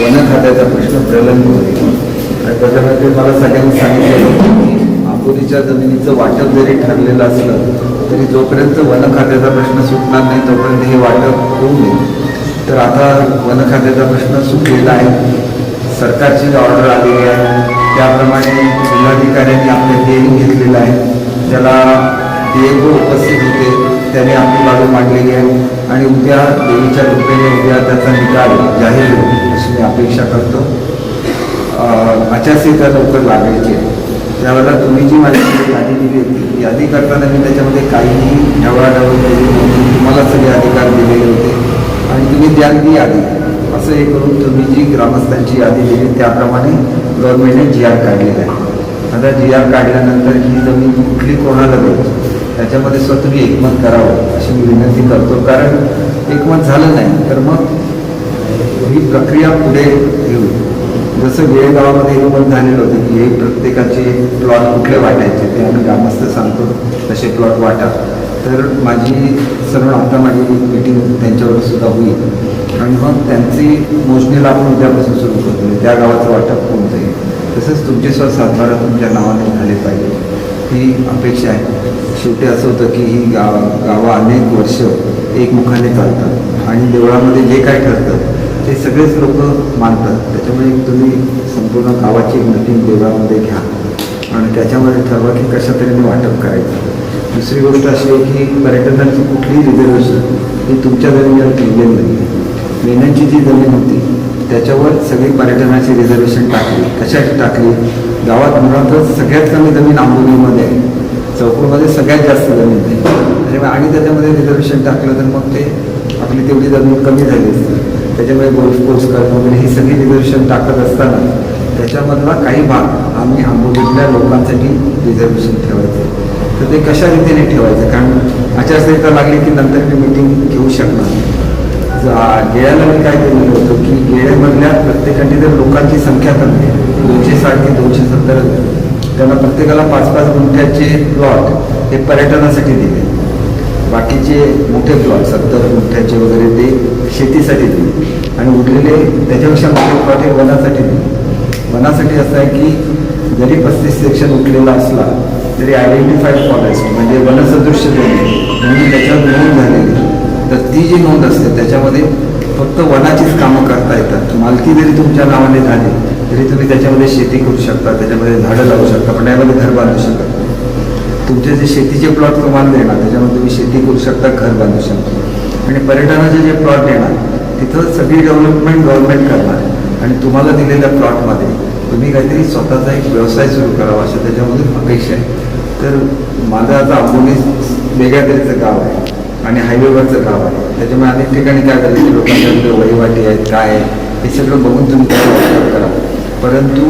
One खात्याचा प्रश्न प्रलंब होते. आणि त्याच्यामध्ये मला सगळ्यांनी सांगितलेलं आपुरीच्या जमिनीचं वाटप जरी ठरलेलं असलं तरी जोपर्यंत वन खात्याचा प्रश्न सुटणार नाही तोपर्यंत हे वाटप होऊ नये. तर आता वन खात्याचा प्रश्न सुटलेला आहे. सरकारची ऑर्डर आलेली आहे. त्याप्रमाणे जिल्हाधिकाऱ्यांनी आपलं हेरिंग घेतलेलं आहे. ज्याला डीएफओ उपस्थित होते. त्याने आपली बाजू मांडलेली आहे. आणि उद्या देवीच्या कृपेने उद्या त्याचा निकाल जाहीर होईल अशी मी अपेक्षा करतो. आचारसंहिता लवकर लागायची आहे. त्यावेळेला तुम्ही जी माझी यादी दिली होती यादी करताना मी त्याच्यामध्ये काहीही ढवळाढवळ केली नव्हती. तुम्हाला सगळे अधिकार दिलेले होते. आणि तुम्ही द्याल ती यादी. असं हे करून तुम्ही जी ग्रामस्थांची यादी दिली त्याप्रमाणे गव्हर्नमेंटने जी आर काढलेला आहे. आता जी आर काढल्यानंतर ही जमीन कुठली कोणाला द्यायची त्याच्यामध्ये सुद्धा तुम्ही एकमत करावं अशी मी विनंती करतो. कारण एकमत झालं नाही तर मग ही प्रक्रिया पुढे घेऊ जसं वेळगावामध्ये एकमत झालेलं होतं की हे प्रत्येकाचे प्लॉट कुठले वाटायचे ते आम्ही ग्रामस्थ सांगतो तसे प्लॉट वाटा. तर माझी सर्व आता माझी मीटिंग त्यांच्यावर सुद्धा होईल. आणि मग त्यांची मोजणीला आपण उद्यापासून सुरू करतो. त्या गावाचं वाटप होऊन जाईल. तसंच तुमचे स्व सातबारा तुमच्या नावाने झाले पाहिजे. ही अपेक्षा आहे. शेवटी असं होतं की ही गाव गावं अनेक वर्ष एकमुखाने चालतात. आणि देवळामध्ये जे काय ठरतं ते सगळेच लोक मानतात. त्याच्यामुळे तुम्ही संपूर्ण गावाची एक मिटिंग देवळामध्ये घ्या. आणि त्याच्यामध्ये ठरवा की कशा तऱ्हेने वाटप करायचं. दुसरी गोष्ट अशी आहे की पर्यटनाची कुठलीही रिझर्वेशन ही तुमच्या दरम्यान केलेली नाही. मेहनतची जी जमीन होती त्याच्यावर सगळी पर्यटनाची रिझर्वेशन टाकली. कशाची टाकली? गावात मुळातच सगळ्यात कमी जमीन आंबोलीमध्ये आहे. चौकूमध्ये सगळ्यात जास्त जमीन आहे. त्याच्यामुळे आणि त्याच्यामध्ये रिझर्वेशन टाकलं तर मग ते आपली तेवढी जमीन कमी झाली असते. त्याच्यामुळे गोल्फ कोर्स करणं वगैरे ही सगळी रिझर्वेशन टाकत असताना त्याच्यामधला काही भाग आम्ही आंबोलीतल्या लोकांसाठी रिझर्वेशन ठेवायचं. तर ते कशा रीतीने ठेवायचं? कारण आचारसंहिता लागली की नंतर मी मिटिंग घेऊ शकणार गेळ्याला मी काय केलेलं होतं की गेळ्यामधल्या प्रत्येकाची जर लोकांची संख्या कमी आहे दोनशे साठ ते दोनशे सत्तर त्यांना प्रत्येकाला पाच पाच गुंठ्याचे प्लॉट हे पर्यटनासाठी दिले. बाकीचे मोठे प्लॉट सत्तर गुंठ्याचे वगैरे ते शेतीसाठी दिले. आणि उरलेले त्याच्यापेक्षा मोठे प्लॉट हे वनासाठी दिले. वनासाठी असं आहे की जरी पस्तीस सेक्शन उठलेला असला तरी आयडेंटिफाईड फॉरेस्ट म्हणजे वनसदृश्य म्हणून त्याच्यावर नोंद झालेली. तर ती जी नोंद असते त्याच्यामध्ये फक्त वनाचीच कामं करता येतात. मालकी जरी तुमच्या नावाने झाली तरी तुम्ही त्याच्यामध्ये शेती करू शकता त्याच्यामध्ये झाडं लावू शकता पण त्यामध्ये घर बांधू शकत तुमचे जे शेतीचे प्लॉट तुम्हाला देणार त्याच्यामध्ये तुम्ही शेती करू शकता घर बांधू शकता. आणि पर्यटनाचे जे प्लॉट देणार तिथं सगळी डेव्हलपमेंट गव्हर्नमेंट करणार. आणि तुम्हाला दिलेल्या प्लॉटमध्ये तुम्ही काहीतरी स्वतःचा एक व्यवसाय सुरू करावा असं त्याच्यामधून अपेक्षा आहे. तर माझं आता आंबोली वेगळ्या तऱ्हेचं गाव आहे आणि हायवेवरचं गाव आहे. त्याच्यामुळे अनेक ठिकाणी काय करायचं लोकांच्याकडे वहिवाटी आहेत काय आहे हे सगळं बघून तुम्ही त्याचा वापर करा. परंतु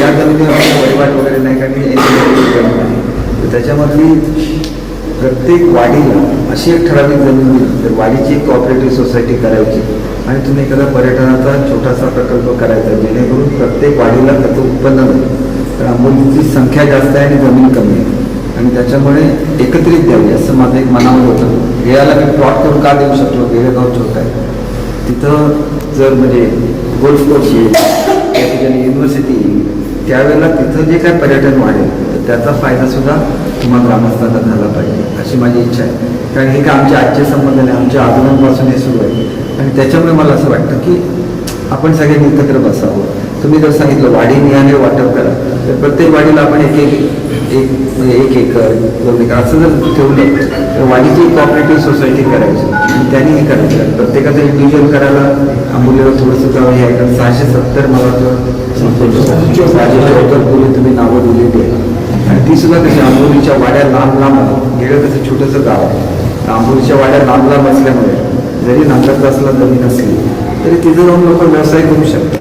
या जमिनीवर वहिवाट वगैरे नाही कारण जमीन आहे तर त्याच्यामधली प्रत्येक वाडीला अशी एक ठराविक जमीन दिली तर वाडीची एक कॉपरेटिव्ह सोसायटी करायची आणि तुम्ही एखादा पर्यटनाचा छोटासा प्रकल्प करायचा जेणेकरून प्रत्येक वाडीला त्याचं उत्पन्न तर आंबोलीची संख्या जास्त आहे आणि जमीन कमी आहे. आणि त्याच्यामुळे एकत्रित द्यावी असं माझं एक मनावर होतं. वेळाला मी प्लॉट करून का देऊ शकलो? गेळेगाव चौक आहे. तिथं जर म्हणजे गोल्फ कोर्स येईल त्या ठिकाणी युनिव्हर्सिटी येईल त्यावेळेला तिथं जे काय पर्यटन वाढेल तर त्याचा फायदा सुद्धा तुम्हाला ग्रामस्थांना झाला पाहिजे अशी माझी इच्छा आहे. कारण हे काय आमच्या आजच्या संबंधाने आमच्या आजोबांपासून हे सुरू आहे. आणि त्याच्यामुळे मला असं वाटतं की आपण सगळ्यांनी एकत्र बसावं. तुम्ही जर सांगितलं वाढी निहाने वाटप करा. तर प्रत्येक वाडीला आपण एक एक एक म्हणजे एक एकर दोन एकर असं जर ठेवलं तर वाडीची कॉपरेटिव्ह सोसायटी करायची. आणि त्यांनी हे करायचं. प्रत्येकाचं इंडिव्हिज्युअल करायला आंबोलीला थोडंसं जावं हे आहे. कारण सहाशे सत्तर मला वाटतं सहाशे तुम्ही नावं दिलेली आहे आणि ती सुद्धा कशी आंबोलीच्या वाड्या लांब लांब आहे. गेलं कसं छोटंसं गाव आहे. आंबोलीच्या वाड्या लांब लांब असल्यामुळे जरी नांदत असला जमीन असली तरी तिथं जाऊन लोक व्यवसाय करू शकतात.